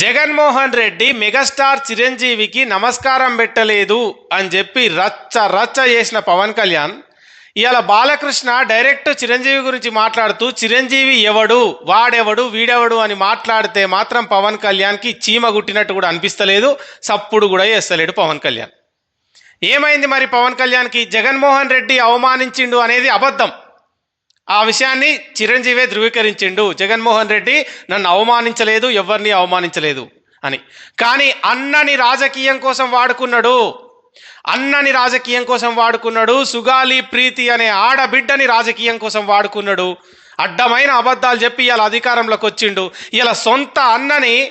Jaganmohan Reddy megastar చిరంజీవికి నమస్కారం పెట్టలేదు అని చెప్పి రచ్చ రచ్చ చేసిన పవన్ కళ్యాణ్. ఇవాళ బాలకృష్ణ డైరెక్ట్ చిరంజీవి గురించి మాట్లాడుతూ చిరంజీవి ఎవడు వాడెవడు వీడెవడు అని మాట్లాడితే మాత్రం పవన్ కళ్యాణ్కి చీమ గుట్టినట్టు కూడా అనిపిస్తలేదు సప్పుడు కూడా చేస్తలేడు పవన్ కళ్యాణ్. ఏమైంది మరి పవన్ కళ్యాణ్కి? జగన్మోహన్ రెడ్డి అవమానించిండు అనేది అబద్ధం. ఆ విషయాన్ని చిరంజీవే ధృవీకరించిండు. జగన్మోహన్ రెడ్డి నన్ను అవమానించలేదు ఎవరిని అవమానించలేదు అని. కానీ అన్నని రాజకీయం కోసం వాడుకున్నాడు. అన్నని రాజకీయం కోసం వాడుకున్నాడు. సుగాలి ప్రీతి అనే ఆడబిడ్డని రాజకీయం కోసం వాడుకున్నాడు. అడ్డమైన అబద్ధాలు చెప్పి ఇలా అధికారంలోకి వచ్చిండు. ఇలా సొంత అన్నని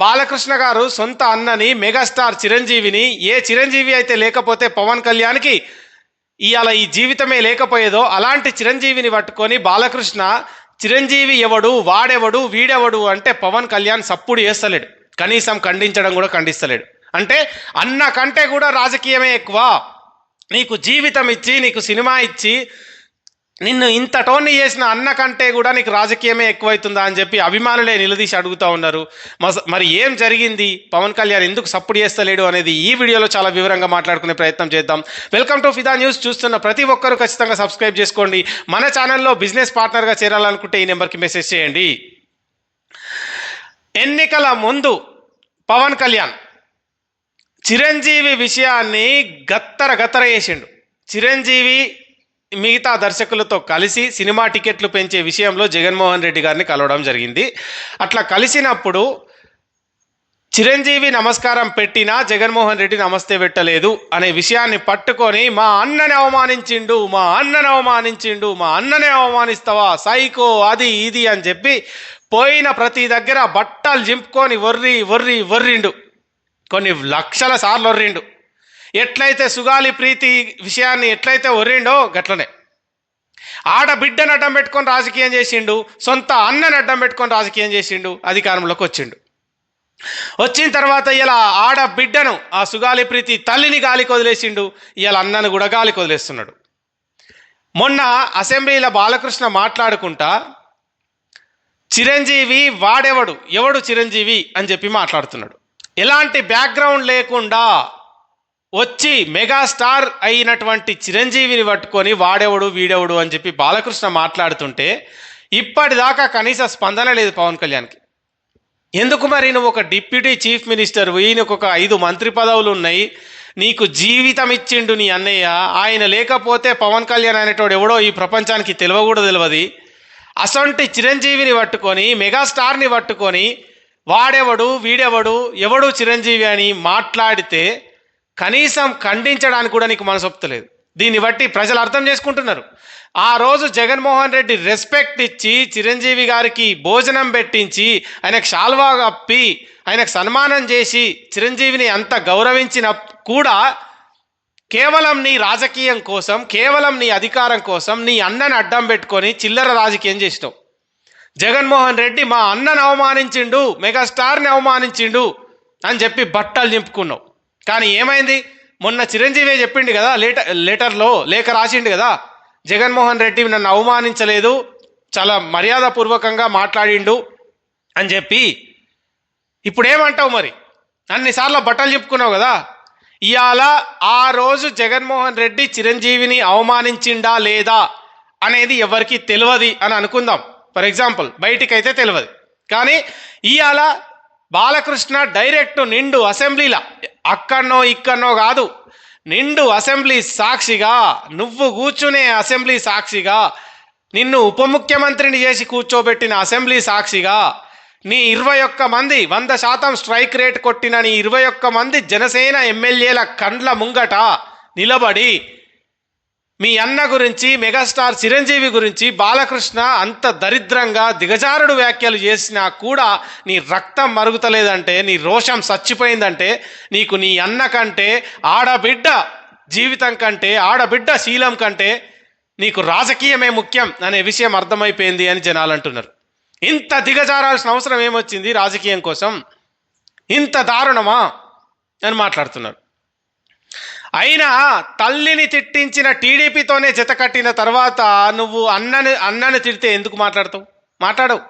బాలకృష్ణ గారు సొంత అన్నని మెగాస్టార్ చిరంజీవిని ఏ చిరంజీవి అయితే లేకపోతే పవన్ కళ్యాణ్కి ఇవాళ ఈ జీవితమే లేకపోయేదో అలాంటి చిరంజీవిని పట్టుకొని బాలకృష్ణ చిరంజీవి ఎవడు వాడెవడు వీడెవడు అంటే పవన్ కళ్యాణ్ సప్పుడు చేస్తలేడు. కనీసం ఖండించడం కూడా ఖండిస్తలేడు. అంటే అన్న కంటే కూడా రాజకీయమే ఎక్కువ. నీకు జీవితం ఇచ్చి నీకు సినిమా ఇచ్చి నిన్ను ఇంత టోన్ని చేసిన అన్న కంటే కూడా నీకు రాజకీయమే ఎక్కువైతుందా అని చెప్పి అభిమానులే నిలదీసి అడుగుతూ ఉన్నారు. మరి ఏం జరిగింది? పవన్ కళ్యాణ్ ఎందుకు సప్పుడు చేస్తలేడు అనేది ఈ వీడియోలో చాలా వివరంగా మాట్లాడుకునే ప్రయత్నం చేద్దాం. Welcome to Fida news. చూస్తున్న ప్రతి ఒక్కరూ ఖచ్చితంగా సబ్స్క్రైబ్ చేసుకోండి. మన ఛానల్లో బిజినెస్ పార్ట్నర్గా చేరాలనుకుంటే ఈ నెంబర్కి మెసేజ్ చేయండి. ఎన్నికల ముందు పవన్ కళ్యాణ్ చిరంజీవి విషయాన్ని గత్తర గత్తర చేసిండు. చిరంజీవి మిగతా దర్శకులతో కలిసి సినిమా టికెట్లు పెంచే విషయంలో జగన్మోహన్ రెడ్డి గారిని కలవడం జరిగింది. అట్లా కలిసినప్పుడు చిరంజీవి నమస్కారం పెట్టినా జగన్మోహన్ రెడ్డి నమస్తే పెట్టలేదు అనే విషయాన్ని పట్టుకొని మా అన్నని అవమానించిండు మా అన్నని అవమానించిండు మా అన్ననే అవమానిస్తావా సైకో అది ఇది అని చెప్పి పోయిన ప్రతి దగ్గర బట్టలు జింపుకొని వర్రి వర్రి వర్రిండు. కొన్ని లక్షల సార్లు ఒర్రిండు ఎట్లయితే సుగాలి ప్రీతి విషయాన్ని ఎట్లయితే ఒర్రిండో గట్లనే. ఆడబిడ్డను అడ్డం పెట్టుకొని రాజకీయం చేసిండు సొంత అన్నని అడ్డం పెట్టుకొని రాజకీయం చేసిండు అధికారంలోకి వచ్చిండు. వచ్చిన తర్వాత ఇలా ఆడబిడ్డను ఆ సుగాలి ప్రీతి తల్లిని గాలికి వదిలేసిండు ఇలా అన్నను కూడా గాలికి వదిలేస్తున్నాడు. మొన్న అసెంబ్లీలో బాలకృష్ణ మాట్లాడుకుంటా చిరంజీవి వాడెవడు? ఎవడు చిరంజీవి? అని చెప్పి మాట్లాడుతున్నాడు. ఎలాంటి బ్యాక్గ్రౌండ్ లేకుండా వచ్చి మెగాస్టార్ అయినటువంటి చిరంజీవిని పట్టుకొని వాడెవడు వీడెవడు అని చెప్పి బాలకృష్ణ మాట్లాడుతుంటే ఇప్పటిదాకా కనీస స్పందన లేదు పవన్ కళ్యాణ్కి. ఎందుకు మరి నువ్వు ఒక డిప్యూటీ చీఫ్ మినిస్టర్ ఈయనకు ఒక ఐదు మంత్రి పదవులు ఉన్నాయి నీకు జీవితం ఇచ్చిండు నీ అన్నయ్య ఆయన లేకపోతే పవన్ కళ్యాణ్ అనేటోడు ఎవడో ఈ ప్రపంచానికి తెలియకూడదు తెలియదు అసొంటి చిరంజీవిని పట్టుకొని మెగాస్టార్ని పట్టుకొని వాడెవడు వీడెవడు ఎవడు చిరంజీవి అని మాట్లాడితే కనీసం ఖండించడానికి కూడా నీకు మనసొప్తలేదు దీన్ని బట్టి ప్రజలు అర్థం చేసుకుంటున్నారు. ఆ రోజు జగన్మోహన్ రెడ్డి రెస్పెక్ట్ ఇచ్చి చిరంజీవి గారికి భోజనం పెట్టించి ఆయనకు శాల్వా కప్పి ఆయనకు సన్మానం చేసి చిరంజీవిని అంత గౌరవించిన కూడా కేవలం నీ రాజకీయం కోసం కేవలం నీ అధికారం కోసం నీ అన్నని అడ్డం పెట్టుకొని చిల్లర రాజకీయం చేసినావు. జగన్మోహన్ రెడ్డి మా అన్నను అవమానించిండు మెగాస్టార్ని అవమానించిండు అని చెప్పి బట్టలు నింపుకున్నావు. కానీ ఏమైంది? మొన్న చిరంజీవి చెప్పిండు కదా లేటర్ లెటర్లో లేఖ రాసిండు కదా జగన్మోహన్ రెడ్డి నన్ను అవమానించలేదు చాలా మర్యాదపూర్వకంగా మాట్లాడిండు అని చెప్పి ఇప్పుడేమంటావు మరి? అన్నిసార్లు బట్టలు చెప్పుకున్నావు కదా ఇవాళ ఆ రోజు జగన్మోహన్ రెడ్డి చిరంజీవిని అవమానించిండా లేదా అనేది ఎవరికి తెలియదు అని అనుకుందాం. ఫర్ ఎగ్జాంపుల్ బయటికైతే తెలియదు కానీ ఇవాళ బాలకృష్ణ డైరెక్ట్ నిండు అసెంబ్లీలా అక్కడనో ఇక్కడనో కాదు. నిండు అసెంబ్లీ సాక్షిగా నువ్వు కూర్చునే అసెంబ్లీ సాక్షిగా నిన్ను ఉప ముఖ్యమంత్రిని చేసి కూర్చోబెట్టిన అసెంబ్లీ సాక్షిగా నీ ఇరవై ఒక్క మంది వంద శాతం స్ట్రైక్ రేట్ కొట్టిన నీ ఇరవై ఒక్క మంది జనసేన ఎమ్మెల్యేల కండ్ల ముంగట నిలబడి మీ అన్న గురించి మెగాస్టార్ చిరంజీవి గురించి బాలకృష్ణ అంత దరిద్రంగా దిగజారుడు వ్యాఖ్యలు చేసినా కూడా నీ రక్తం మరుగుతలేదంటే నీ రోషం చచ్చిపోయిందంటే నీకు నీ అన్న కంటే ఆడబిడ్డ జీవితం కంటే ఆడబిడ్డ శీలం కంటే నీకు రాజకీయమే ముఖ్యం అనే విషయం అర్థమైపోయింది అని జనాలు అంటున్నారు. ఇంత దిగజారాల్సిన అవసరం ఏమొచ్చింది రాజకీయం కోసం? ఇంత దారుణమా? అని మాట్లాడుతున్నారు. అయినా తల్లిని తిట్టించిన టీడీపీతోనే జత కట్టిన తర్వాత నువ్వు అన్నని అన్నని తిడితే ఎందుకు మాట్లాడతావు? మాట్లాడవు.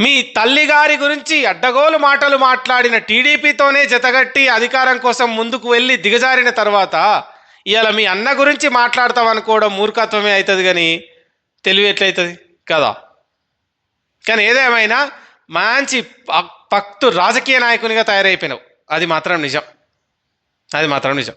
మీ తల్లిగారి గురించి అడ్డగోలు మాటలు మాట్లాడిన టీడీపీతోనే జతగట్టి అధికారం కోసం ముందుకు వెళ్ళి దిగజారిన తర్వాత ఇవాళ మీ అన్న గురించి మాట్లాడతాం అనుకోవడం మూర్ఖత్వమే అవుతుంది కానీ తెలివి ఎట్లయితుంది? కదా. కానీ ఏదేమైనా మంచి పక్తు రాజకీయ నాయకునిగా తయారైపోయినావు. అది మాత్రం నిజం. అది మాత్రం నిజం